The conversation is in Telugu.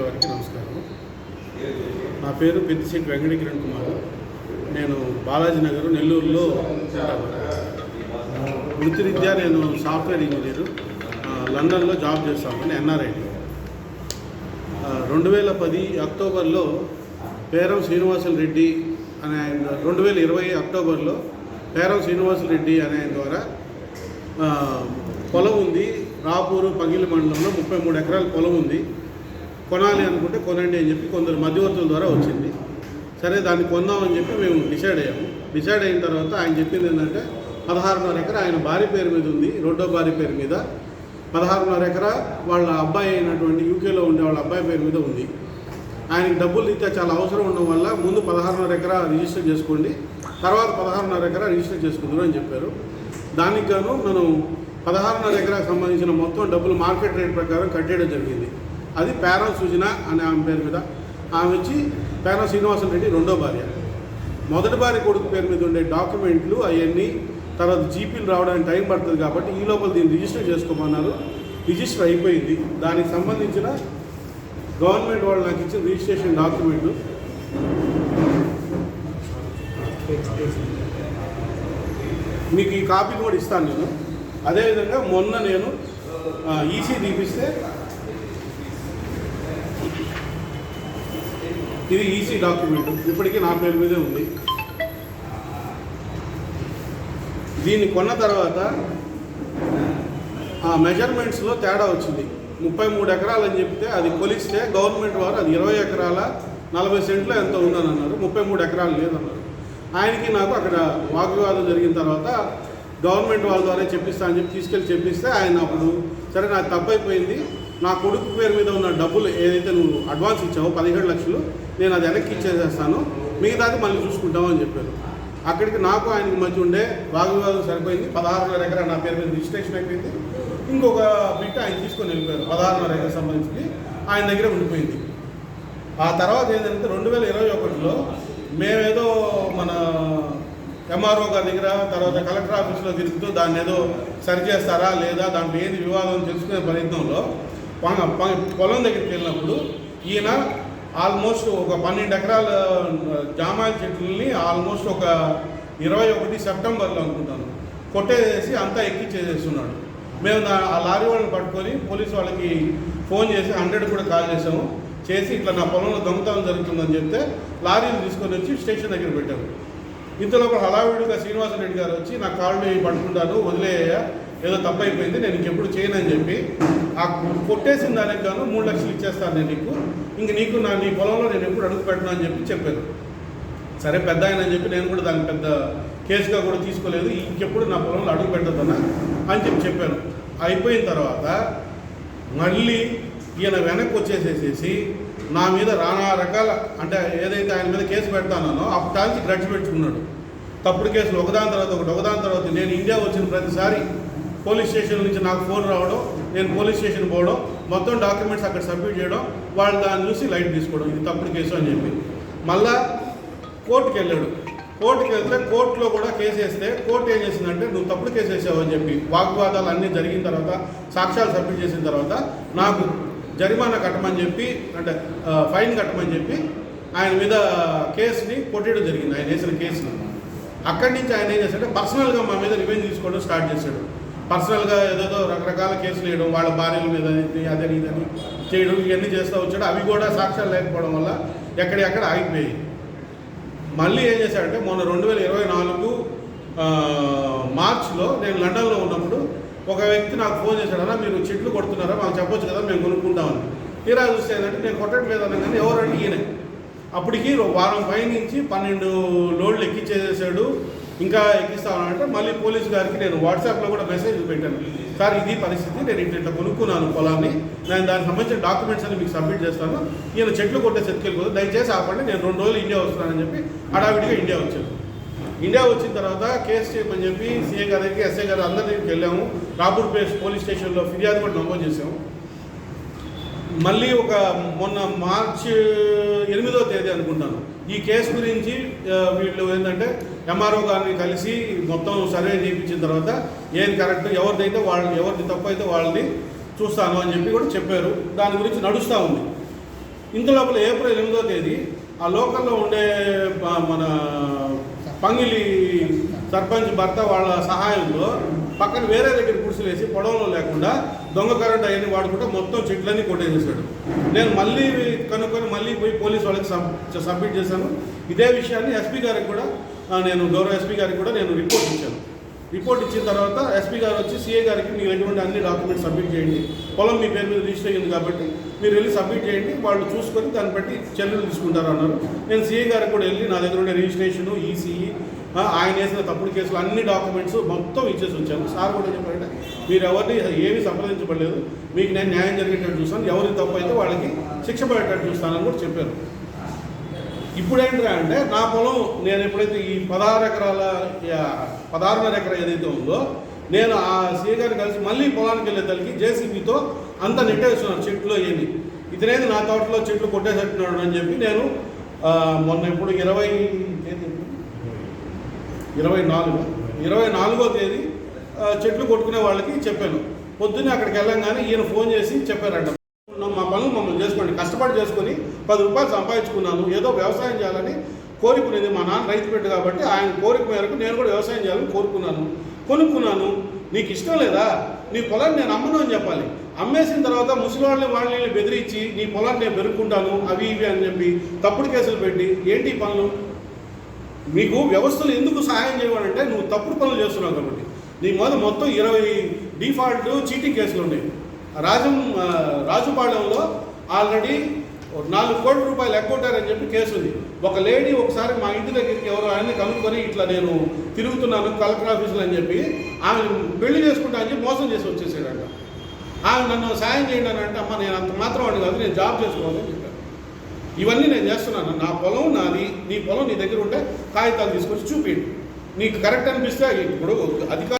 నమస్కారం నా పేరు పెద్దిశెట్టి వెంకట కిరణ్ కుమార్. నేను బాలాజీ నగర్ నెల్లూరులో ఉంటాను. వృత్తిరీత్యా నేను సాఫ్ట్వేర్ ఇంజనీరు. లండన్లో జాబ్ చేస్తాను ఎన్ఆర్ఐ. రెండు వేల పది అక్టోబర్లో పేరం శ్రీనివాసులు రెడ్డి అనే ఆయన రెండు వేల ఇరవై అక్టోబర్లో పేరం శ్రీనివాసులు రెడ్డి అనే ఆయన ద్వారా పొలం ఉంది. రాపూరు పగిలి మండలంలో ముప్పై మూడు ఎకరాల పొలం ఉంది. కొనాలి అనుకుంటే కొనండి అని చెప్పి కొందరు మధ్యవర్తుల ద్వారా వచ్చింది. సరే దాన్ని కొందామని చెప్పి మేము డిసైడ్ అయ్యాము. డిసైడ్ అయిన తర్వాత ఆయన చెప్పింది ఏంటంటే పదహారున్నర ఎకరా ఆయన భార్య పేరు మీద ఉంది రెండో భార్య పేరు మీద. పదహారున్నర ఎకరా వాళ్ళ అబ్బాయి అయినటువంటి యూకేలో ఉండే వాళ్ళ అబ్బాయి పేరు మీద ఉంది. ఆయనకి డబ్బులు ఇస్తే చాలా అవసరం ఉండడం వల్ల ముందు పదహారున్నర ఎకరా రిజిస్టర్ చేసుకోండి తర్వాత పదహారున్నర ఎకరా రిజిస్టర్ చేసుకుందరు అని చెప్పారు. దానికి గాను మనం పదహారున్నర ఎకరాకు సంబంధించిన మొత్తం డబ్బులు మార్కెట్ రేట్ ప్రకారం కట్టేయడం జరిగింది. అది పేరం సుజన అనే ఆమె పేరు మీద. ఆమె వచ్చి పేరం శ్రీనివాసన్ రెడ్డి రెండో భార్య. మొదటి భార్య కొడుకు పేరు మీద ఉండే డాక్యుమెంట్లు అవన్నీ తర్వాత జీపీలు రావడానికి టైం పడుతుంది కాబట్టి ఈ లోపల దీన్ని రిజిస్టర్ చేసుకోమన్నారు. రిజిస్టర్ అయిపోయింది. దానికి సంబంధించిన గవర్నమెంట్ వాళ్ళు నాకు ఇచ్చిన రిజిస్ట్రేషన్ డాక్యుమెంట్లు. మీకు ఈ కాపీ కూడా ఇస్తాను నేను. అదేవిధంగా మొన్న నేను ఈసీ తీపిస్తే ఇది ఈసీ డాక్యుమెంట్. ఇప్పటికీ నా పేరు మీదే ఉంది. దీన్ని కొన్న తర్వాత ఆ మెజర్మెంట్స్లో తేడా వచ్చింది. ముప్పై మూడు ఎకరాలు అని చెప్తే అది కొలిస్తే గవర్నమెంట్ వారు అది ఇరవై ఎకరాల నలభై సెంట్లో ఎంత ఉందని అన్నారు ముప్పై మూడు ఎకరాలు లేదన్నారు. ఆయనకి నాకు అక్కడ వాగ్వివాదం జరిగిన తర్వాత గవర్నమెంట్ వాళ్ళ ద్వారా చెప్పిస్తా అని చెప్పి తీసుకెళ్ళి చెప్పిస్తే ఆయన అప్పుడు సరే నాకు తప్పైపోయింది. నా కొడుకు పేరు మీద ఉన్న డబ్బులు ఏదైతే నువ్వు అడ్వాన్స్ ఇచ్చావో పదిహేడు లక్షలు నేను అది వెనక్కి ఇచ్చేసేస్తాను. మిగతాది మళ్ళీ చూసుకుంటామని చెప్పారు. అక్కడికి నాకు ఆయనకి మధ్య ఉండే వాగ్వివాదం సరిపోయింది. పదహారున్నర ఎకరా నా పేరు మీద రిజిస్ట్రేషన్ అయిపోయింది. ఇంకొక బిట్ ఆయన తీసుకొని వెళ్ళిపోయారు. పదహారున్నర ఎకరా సంబంధించి ఆయన దగ్గర ఉండిపోయింది. ఆ తర్వాత ఏంటంటే రెండు వేల ఇరవై ఒకటిలో మేమేదో మన ఎంఆర్ఓ గారి దగ్గర తర్వాత కలెక్టర్ ఆఫీస్లో తిరుగుతూ దాన్ని ఏదో సరి చేస్తారా లేదా దాంట్లో ఏది వివాదం తెలుసుకునే ప్రయత్నంలో పొలం దగ్గరికి వెళ్ళినప్పుడు ఈయన ఆల్మోస్ట్ ఒక పన్నెండు ఎకరాల జామాయిల చెట్లని ఆల్మోస్ట్ ఒక ఇరవై ఒకటి సెప్టెంబర్లో అనుకుంటాను కొట్టేసి అంతా ఎక్కించేసేస్తున్నాడు మేము ఆ లారీ వాళ్ళని పట్టుకొని పోలీస్ వాళ్ళకి ఫోన్ చేసి హండ్రెడ్ కూడా కాల్ చేసాము చేసి ఇట్లా నా పొలంలో దొంగతనం జరుగుతుందని చెప్తే లారీలు తీసుకొని వచ్చి స్టేషన్ దగ్గర పెట్టాము. ఇంతలో ఒక హడావిడిగా శ్రీనివాసరెడ్డి గారు వచ్చి నా కాళ్ళు పట్టుకుంటాను వదిలేయ ఏదో తప్పు అయిపోయింది నేను ఇంకెప్పుడు చేయనని చెప్పి ఆ కొట్టేసిన దానికి గాను మూడు లక్షలు ఇచ్చేస్తాను నేను నీకు. ఇంక నీకు నా నీ పొలంలో నేను ఎప్పుడు అడుగు పెట్టను అని చెప్పి చెప్పాను. సరే పెద్ద ఆయన అని చెప్పి నేను కూడా దాన్ని పెద్ద కేసుగా కూడా తీసుకోలేదు. ఇంకెప్పుడు నా పొలంలో అడుగు పెట్టద్దన్నా అని చెప్పి చెప్పాను. అయిపోయిన తర్వాత మళ్ళీ ఈయన వెనక్కి వచ్చేసేసేసి నా మీద రానా రకాల అంటే ఏదైతే ఆయన మీద కేసు పెడతానో అప్పుడు తాల్చి గ్రడ్జ్ పెట్టుకున్నాడు. తప్పుడు కేసులు ఒకదాని తర్వాత ఒకటి ఒకదాని తర్వాత నేను ఇండియా వచ్చిన ప్రతిసారి పోలీస్ స్టేషన్ నుంచి నాకు ఫోన్ రావడం నేను పోలీస్ స్టేషన్ పోవడం మొత్తం డాక్యుమెంట్స్ అక్కడ సబ్మిట్ చేయడం వాళ్ళు దాన్ని చూసి లైట్ తీసుకోవడం ఇది తప్పుడు కేసు అని చెప్పి. మళ్ళా కోర్టుకి వెళ్ళాడు. కోర్టుకి వెళ్తే కోర్టులో కూడా కేసు వేస్తే కోర్టు ఏం చేసిందంటే నువ్వు తప్పుడు కేసు వేసావు అని చెప్పి. వాగ్వాదాలు అన్నీ జరిగిన తర్వాత సాక్ష్యాలు సబ్మిట్ చేసిన తర్వాత నాకు జరిమానా కట్టమని చెప్పి అంటే ఫైన్ కట్టమని చెప్పి ఆయన మీద కేసుని కొట్టేయడం జరిగింది ఆయన వేసిన కేసుని. అక్కడి నుంచి ఆయన ఏం చేశాడంటే పర్సనల్గా మా మీద రివెంజ్ తీసుకోవడం స్టార్ట్ చేశాడు. పర్సనల్గా ఏదేదో రకరకాల కేసులు వేయడం వాళ్ళ భార్యల మీద ఇది అదని ఇదని చేయడం ఇవన్నీ చేస్తూ వచ్చాడు. అవి కూడా సాక్ష్యాలు లేకపోవడం వల్ల ఎక్కడెక్కడ ఆగిపోయాయి. మళ్ళీ ఏం చేశాడంటే మొన్న రెండు వేల ఇరవై నాలుగు మార్చ్లో మార్చిలో నేను లండన్లో ఉన్నప్పుడు ఒక వ్యక్తి నాకు ఫోన్ చేశాడన్నా మీరు చెట్లు కొడుతున్నారా? మాకు చెప్పొచ్చు కదా మేము కొనుక్కుంటామని. తీరా చూస్తే ఏంటంటే నేను కొట్టట్లేదు అన్నా కానీ ఎవరంటే ఈయన. అప్పటికి వారం పై నుంచి పన్నెండు లోడ్లు ఎక్కించేసాడు ఇంకా ఎక్కిస్తామంటే మళ్ళీ పోలీస్ గారికి నేను వాట్సాప్లో కూడా మెసేజ్ పెట్టాను. సార్ ఇది పరిస్థితి నేను ఇట్లా కొనుక్కున్నాను పొలాన్ని నేను దానికి సంబంధించిన డాక్యుమెంట్స్ అన్ని మీకు సబ్మిట్ చేస్తాను. ఈయన చెట్లు కొట్టే ఎత్తుకెళ్ళిపోతుంది దయచేసి ఆపండి నేను రెండు రోజులు ఇండియా వస్తున్నానని చెప్పి హడావిడిగా ఇండియా వచ్చాను. ఇండియా వచ్చిన తర్వాత కేసు చేయమని చెప్పి సీఏ గారికి ఎస్ఏ గారు అందరి దగ్గరికి వెళ్ళాము. రాపూర్ ప్లేస్ పోలీస్ స్టేషన్లో ఫిర్యాదు కూడా నమోదు చేసాము మళ్ళీ ఒక మొన్న మార్చ్ ఎనిమిదో తేదీ అనుకుంటాను. ఈ కేసు గురించి వీళ్ళు ఏంటంటే ఎంఆర్ఓ గారిని కలిసి మొత్తం సర్వే చేయించిన తర్వాత ఏది కరెక్ట్ ఎవరిదైతే వాళ్ళని ఎవరిది తప్పు అయితే వాళ్ళని చూస్తాను అని చెప్పి కూడా చెప్పారు. దాని గురించి నడుస్తూ ఉంది. ఇంత లోపల ఏప్రిల్ ఎనిమిదో తేదీ ఆ లోకల్లో ఉండే మన పంగిలి సర్పంచ్ భర్త వాళ్ళ సహాయంతో పక్కన వేరే దగ్గర గుడిసెలేసి పొడవలో లేకుండా దొంగ కరెంట్ అవన్నీ వాడుకుంటూ మొత్తం చెట్లన్నీ కొట్టేసేసాడు. నేను మళ్ళీ కనుక్కొని మళ్ళీ పోయి పోలీస్ వాళ్ళకి సబ్మిట్ చేశాను. ఇదే విషయాన్ని ఎస్పీ గారికి కూడా నేను గౌరవ ఎస్పీ గారికి కూడా నేను రిపోర్ట్ ఇచ్చాను. రిపోర్ట్ ఇచ్చిన తర్వాత ఎస్పీ గారు వచ్చి సీఏ గారికి మీరు ఎటువంటి అన్ని డాక్యుమెంట్స్ సబ్మిట్ చేయండి. పొలం మీ పేరు మీద రిజిస్టర్ అయ్యింది కాబట్టి మీరు వెళ్ళి సబ్మిట్ చేయండి. వాళ్ళు చూసుకొని దాన్ని బట్టి చర్యలు తీసుకుంటారు అన్నారు. నేను సీఏ గారికి కూడా వెళ్ళి నా దగ్గర ఉండే రిజిస్ట్రేషను ఈసీఈ ఆయన వేసిన తప్పుడు కేసులు అన్ని డాక్యుమెంట్స్ మొత్తం ఇచ్చేసి వచ్చాను. సార్ కూడా చెప్పారంటే మీరు ఎవరిని ఏమీ సంప్రదించబడలేదు. మీకు నేను న్యాయం జరిగేటట్టు చూస్తాను. ఎవరిని తప్పు అయితే వాళ్ళకి శిక్ష పడేటట్టు చూస్తానని కూడా చెప్పారు. ఇప్పుడు ఏంటంటే అంటే నా పొలం నేను ఎప్పుడైతే ఈ పదహారు ఎకరాల పదహారున్నర ఎకరా ఏదైతే ఉందో నేను ఆ సీఏ గారిని కలిసి మళ్ళీ పొలానికి వెళ్ళే తల్లికి జేసీబీతో అంత నెట్టేస్తున్నాను చెట్లు ఏమి. ఇతనేది నా తోటలో చెట్లు కొట్టేసేట్టున్నాడు అని చెప్పి నేను మొన్న ఇప్పుడు ఇరవై తేదీ ఇరవై నాలుగు ఇరవై నాలుగో తేదీ చెట్లు కొట్టుకునే వాళ్ళకి చెప్పాను. పొద్దున్నే అక్కడికి వెళ్ళంగానే ఈయన ఫోన్ చేసి చెప్పారంట. మా పనులు మమ్మల్ని చేసుకోండి. కష్టపడి చేసుకొని పది రూపాయలు సంపాదించుకున్నాను. ఏదో వ్యవసాయం చేయాలని కోరుకునేది మా నాన్న రైతు పెట్టు కాబట్టి ఆయన కోరిక మేరకు నేను కూడా వ్యవసాయం చేయాలని కోరుకున్నాను. కొనుక్కున్నాను. నీకు ఇష్టం లేదా? నీ పొలాన్ని నేను అమ్మను అని చెప్పాలి. అమ్మేసిన తర్వాత ముసలి వాళ్ళని వాళ్ళని బెదిరించి నీ పొలాన్ని నేను పెరుక్కుంటాను అవి ఇవి అని చెప్పి తప్పుడు కేసులు పెట్టి ఏంటి పనులు? మీకు వ్యవస్థలు ఎందుకు సహాయం చేయవాలంటే నువ్వు తప్పుడు పనులు చేస్తున్నావు కాబట్టి. నీ మీద మొత్తం ఇరవై డిఫాల్ట్ చీటింగ్ కేసులు ఉన్నాయి. రాజం రాజుపాళెంలో ఆల్రెడీ నాలుగు కోట్ల రూపాయలు ఎగ్గొట్టారని చెప్పి కేసు ఉంది. ఒక లేడీ ఒకసారి మా ఇంటి దగ్గరికి ఎవరో ఆయన్ని కనుక్కొని ఇట్లా నేను తిరుగుతున్నాను కలెక్టర్ ఆఫీసులు అని చెప్పి ఆమె పెళ్ళి చేసుకుంటా అని చెప్పి మోసం చేసి వచ్చేసాడంట. ఆమె నన్ను సాయం చేయండి అని అంటే అమ్మ నేను అంత మాత్రం వాడిని కాదు నేను జాబ్ చేసుకోవాలని చెప్పాను ఇవన్నీ నేను చేస్తున్నాను. నా పొలం నాది నీ పొలం నీ దగ్గర ఉంటే కాగితాలు తీసుకొచ్చి చూపించండి నీకు కరెక్ట్ అనిపిస్తే ఇప్పుడు అధికారులు